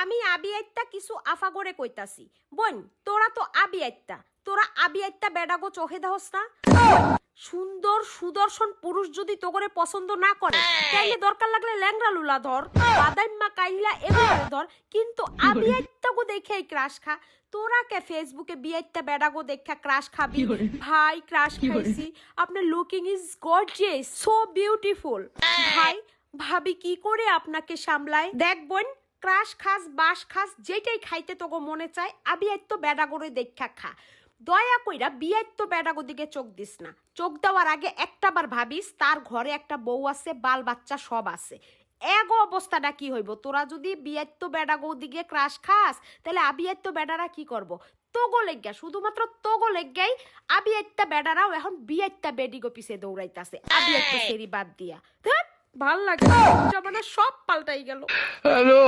আমি আবি আইত্তা কিছু আফা করে কইতাছি। বোন তোরা তো আবি আইত্তা। তোরা আবি আইত্তা বেডাগো চোখে দাহস না? সুন্দর সুদর্শন পুরুষ যদি তোগরে পছন্দ না করে তাইলে দরকার লাগলে ল্যাংড়া লুলা ধর বাদাইম্মা কাইলা এবারে ধর কিন্তু আবি আইত্তাগো দেখে ক্রাশ খা। তোরা কে ফেসবুকে বিয়াইত্তা বেডাগো দেখা ক্রাশ খাবি। ভাই ক্রাশ খাইছি। আপনার looking is gorgeous so beautiful ভাই ভাবি কি করে আপনাকে সামলায়? দেখ বোন ক্রাশ খাস বাস খাস যেটাই খাইতে তোগো মনে চায় আবি তো বেডা করে দেখা খা। দয়া কইরা বিয়ের তো বেডাগো দিকে চোখ দিস না। চোখ দেওয়ার আগে একটাবার ভাবিস তার ঘরে একটা বউ আছে বাল বাচ্চা সব আছে। এগো অবস্থাটা কি হইব? তোরা যদি বিয়ের তো বেডাগো দিকে ক্রাশ খাস তাহলে আবিয়ের তো বেডারা কি করব? তোগো লেগা শুধুমাত্র তোগো লেগাই আবি একটা বেডারাও এখন বিয়েরটা বেডিগো পিছে দৌড়াইতাছে। আবি একটা সেরি বাদ দিয়া। ধ্যাৎ, ভালো লাগে জামানা সব পাল্টাই গেল। হ্যালো।